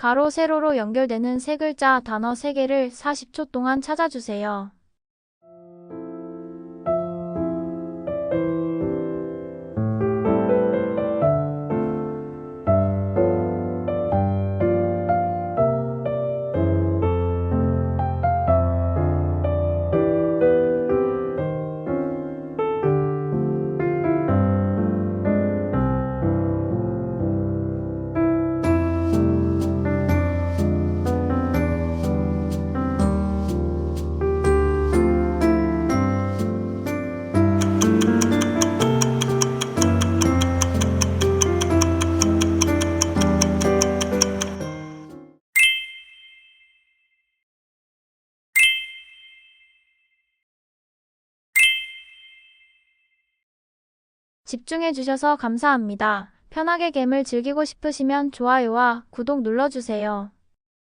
가로 세로로 연결되는 세 글자 단어 3개를 40초 동안 찾아주세요. 집중해주셔서 감사합니다. 편하게 겜을 즐기고 싶으시면 좋아요와 구독 눌러주세요.